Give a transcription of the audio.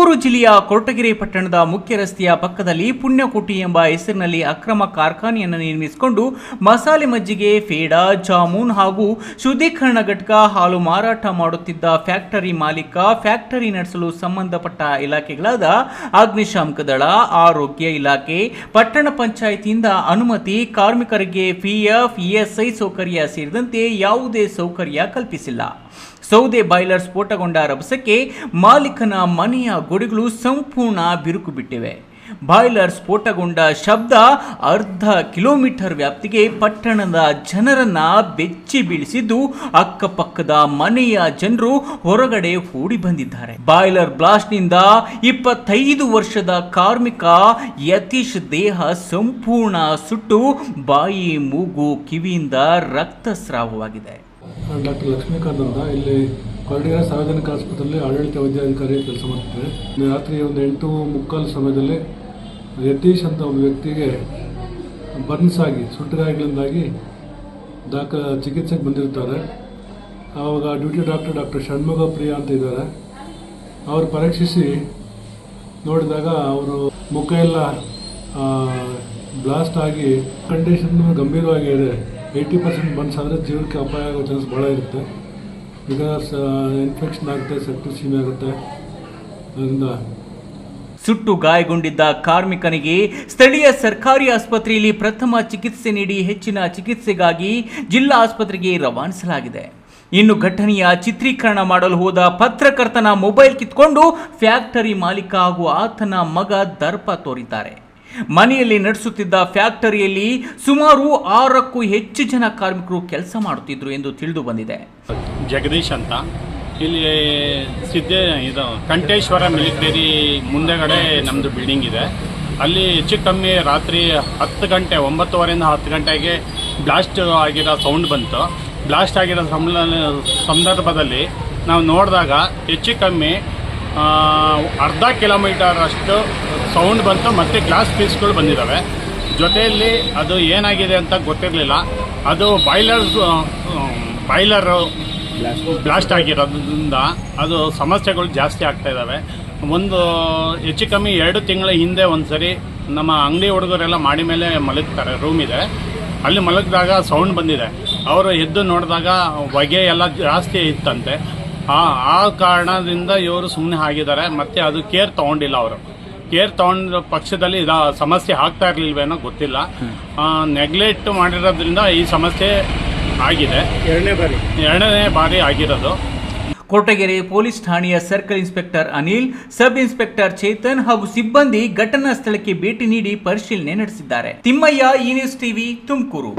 ತುಮಕೂರು ಜಿಲ್ಲೆಯ ಕೊರಟಗೆರೆ ಪಟ್ಟಣದ ಮುಖ್ಯ ರಸ್ತೆಯ ಪಕ್ಕದಲ್ಲಿ ಪುಣ್ಯಕೋಟಿ ಎಂಬ ಹೆಸರಿನಲ್ಲಿ ಅಕ್ರಮ ಕಾರ್ಖಾನೆಯನ್ನು ನಿರ್ಮಿಸಿಕೊಂಡು ಮಸಾಲೆ ಮಜ್ಜಿಗೆ ಫೇಡಾ ಜಾಮೂನ್ ಹಾಗೂ ಶುದ್ಧೀಕರಣ ಘಟಕ ಹಾಲು ಮಾರಾಟ ಮಾಡುತ್ತಿದ್ದ ಫ್ಯಾಕ್ಟರಿ ಮಾಲೀಕ, ಫ್ಯಾಕ್ಟರಿ ನಡೆಸಲು ಸಂಬಂಧಪಟ್ಟ ಇಲಾಖೆಗಳಾದ ಅಗ್ನಿಶಾಮಕ ದಳ ಆರೋಗ್ಯ ಇಲಾಖೆ, ಪಟ್ಟಣ ಪಂಚಾಯಿತಿಯಿಂದ ಅನುಮತಿ, ಕಾರ್ಮಿಕರಿಗೆ ಪಿಎಫ್, ಇಎಸ್ಐ ಸೌಕರ್ಯ ಸೇರಿದಂತೆ ಯಾವುದೇ ಸೌಕರ್ಯ ಕಲ್ಪಿಸಿಲ್ಲ. ಸೌದೆ ಬಾಯ್ಲರ್ ಸ್ಫೋಟಗೊಂಡ ರಭಸಕ್ಕೆ ಮಾಲೀಕನ ಮನೆಯ ಗೋಡೆಗಳು ಸಂಪೂರ್ಣ ಬಿರುಕು ಬಿಟ್ಟಿವೆ. ಬಾಯ್ಲರ್ ಸ್ಫೋಟಗೊಂಡ ಶಬ್ದ ಅರ್ಧ ಕಿಲೋಮೀಟರ್ ವ್ಯಾಪ್ತಿಗೆ ಪಟ್ಟಣದ ಜನರನ್ನ ಬೆಚ್ಚಿ ಬೀಳಿಸಿದ್ದು ಅಕ್ಕಪಕ್ಕದ ಮನೆಯ ಜನರು ಹೊರಗಡೆ ಓಡಿ ಬಂದಿದ್ದಾರೆ. ಬಾಯ್ಲರ್ ಬ್ಲಾಸ್ಟ್ನಿಂದ ಇಪ್ಪತ್ತೈದು ವರ್ಷದ ಕಾರ್ಮಿಕ ಯತೀಶ್ ದೇಹ ಸಂಪೂರ್ಣ ಸುಟ್ಟು ಬಾಯಿ, ಮೂಗು, ಕಿವಿಯಿಂದ ರಕ್ತಸ್ರಾವವಾಗಿದೆ. ಡಾಕ್ಟರ್ ಲಕ್ಷ್ಮೀಕಾಂತ್ ಅಂತ ಇಲ್ಲಿ ಕೊರಟಗೆರೆ ಸಾರ್ವಜನಿಕ ಆಸ್ಪತ್ರೆಯಲ್ಲಿ ಆಡಳಿತ ವೈದ್ಯಾಧಿಕಾರಿ ಕೆಲಸ ಮಾಡ್ತಿದ್ದಾರೆ. ರಾತ್ರಿ ಒಂದು ಎಂಟು ಮುಕ್ಕಾಲು ಸಮಯದಲ್ಲಿ ಯತೀಶ್ ಅಂತ ಒಬ್ಬ ವ್ಯಕ್ತಿಗೆ ಬರ್ನ್ಸ್ ಆಗಿ ಸುಟ್ಟಗಾಯಗಳಿಂದಾಗಿ ದಾಖ ಚಿಕಿತ್ಸೆಗೆ ಬಂದಿರ್ತಾರೆ ಆವಾಗ duty doctor doctor Shanmuga Priya ಅಂತ ಇದ್ದಾರೆ. ಅವರು ಪರೀಕ್ಷಿಸಿ ನೋಡಿದಾಗ ಅವರು ಮುಖ ಎಲ್ಲ ಬ್ಲಾಸ್ಟ್ ಆಗಿ ಕಂಡೀಷನ್ ಗಂಭೀರವಾಗಿದೆ ಏಯ್ಟಿ ಪರ್ಸೆಂಟ್ ಬನ್ಸ್ ಆದರೆ ಜೀವನಕ್ಕೆ ಅಪಾಯ ಆಗೋ ಚಾನ್ಸ್ ಭಾಳ ಇರುತ್ತೆ. ಬಿಕಾಸ್ ಇನ್ಫೆಕ್ಷನ್ ಆಗುತ್ತೆ ಆಗುತ್ತೆ. ಅದರಿಂದ ಸುಟ್ಟು ಗಾಯಗೊಂಡಿದ್ದ ಕಾರ್ಮಿಕನಿಗೆ ಸ್ಥಳೀಯ ಸರ್ಕಾರಿ ಆಸ್ಪತ್ರೆಯಲ್ಲಿ ಪ್ರಥಮ ಚಿಕಿತ್ಸೆ ನೀಡಿ ಹೆಚ್ಚಿನ ಚಿಕಿತ್ಸೆಗಾಗಿ ಜಿಲ್ಲಾ ಆಸ್ಪತ್ರೆಗೆ ರವಾನಿಸಲಾಗಿದೆ. ಇನ್ನು ಘಟನೆಯ ಚಿತ್ರೀಕರಣ ಮಾಡಲು ಹೋದ ಪತ್ರಕರ್ತನ ಮೊಬೈಲ್ ಕಿತ್ಕೊಂಡು ಫ್ಯಾಕ್ಟರಿ ಮಾಲೀಕ ಹಾಗೂ ಆತನ ಮಗ ದರ್ಪ ತೋರಿದ್ದಾರೆ. ಮನೆಯಲ್ಲಿ ನಡೆಸುತ್ತಿದ್ದ ಫ್ಯಾಕ್ಟರಿಯಲ್ಲಿ ಸುಮಾರು ಆರಕ್ಕೂ ಹೆಚ್ಚು ಜನ ಕಾರ್ಮಿಕರು ಕೆಲಸ ಮಾಡುತ್ತಿದ್ದರು ಎಂದು ತಿಳಿದು ಬಂದಿದೆ. ಜಗದೀಶ್ ಅಂತ. ಇಲ್ಲಿ ಸಿದ್ದೇ ಇದು ಕಂಠೇಶ್ವರ ಮಿಲಿಟರಿ ಮುಂದೆಗಡೆ ನಮ್ಮದು ಬಿಲ್ಡಿಂಗ್ ಇದೆ. ಅಲ್ಲಿ ಹೆಚ್ಚು ಕಮ್ಮಿ ರಾತ್ರಿ ಹತ್ತು ಗಂಟೆ, ಒಂಬತ್ತುವರೆಯಿಂದ ಹತ್ತು ಗಂಟೆಗೆ ಬ್ಲಾಸ್ಟ್ ಆಗಿರೋ ಸೌಂಡ್ ಬಂತು. ಬ್ಲಾಸ್ಟ್ ಆಗಿರೋ ಸಂದರ್ಭದಲ್ಲಿ ನಾವು ನೋಡಿದಾಗ ಹೆಚ್ಚು ಕಮ್ಮಿ ಅರ್ಧ ಕಿಲೋಮೀಟರಷ್ಟು ಸೌಂಡ್ ಬಂತು ಮತ್ತು ಗ್ಲಾಸ್ ಪೀಸ್ಗಳು ಬಂದಿದ್ದಾವೆ. ಜೊತೆಯಲ್ಲಿ ಅದು ಏನಾಗಿದೆ ಅಂತ ಗೊತ್ತಿರಲಿಲ್ಲ. ಅದು ಬಾಯ್ಲರ್ ಬಾಯ್ಲರು ಬ್ಲಾಸ್ಟ್ ಆಗಿರೋದ್ರಿಂದ ಅದು ಸಮಸ್ಯೆಗಳು ಜಾಸ್ತಿ ಆಗ್ತಾ ಇದ್ದಾವೆ. ಒಂದು, ಹೆಚ್ಚು ಕಮ್ಮಿ ಎರಡು ತಿಂಗಳ ಹಿಂದೆ ಒಂದು ಸರಿ ನಮ್ಮ ಅಂಗಡಿ ಹುಡುಗರೆಲ್ಲ ಮಾಡಿ ಮೇಲೆ ಮಲಗ್ತಾರೆ ರೂಮ್ ಇದೆ. ಅಲ್ಲಿ ಮಲಗಿದಾಗ ಸೌಂಡ್ ಬಂದಿದೆ. ಅವರು ಎದ್ದು ನೋಡಿದಾಗ ಹೊಗೆ ಎಲ್ಲ ಜಾಸ್ತಿ ಇತ್ತಂತೆ. ಆ ಆ ಕಾರಣದಿಂದ ಇವರು ಸುಮ್ಮನೆ ಆಗಿದ್ದಾರೆ. ಮತ್ತು ಅದು ಕೇರ್ ತೊಗೊಂಡಿಲ್ಲ ಅವರು. ಕೇರ್ ತೊಗೊಂಡ ಪಕ್ಷದಲ್ಲಿ ಇದ ಸಮಸ್ಯೆ ಆಗ್ತಾ ಇರಲಿಲ್ವೇನೋ ಗೊತ್ತಿಲ್ಲ. ನೆಗ್ಲೆಕ್ಟ್ ಮಾಡಿರೋದ್ರಿಂದ ಈ ಸಮಸ್ಯೆ ಆಗಿದೆ. ಎರಡನೇ ಬಾರಿ. ಎರಡನೇ ಬಾರಿ ಆಗಿರೋದು. ಕೋಟಗೆರೆ ಪೊಲೀಸ್ ಠಾಣೆಯ circle inspector Anil sub inspector Chetan ಹಾಗೂ ಸಿಬ್ಬಂದಿ ಘಟನಾ ಸ್ಥಳಕ್ಕೆ ಭೇಟಿ ನೀಡಿ ಪರಿಶೀಲನೆ ನಡೆಸಿದ್ದಾರೆ. ತಿಮ್ಮಯ್ಯ ಈ ನ್ಯೂಸ್ ಟಿವಿ ತುಮಕೂರು.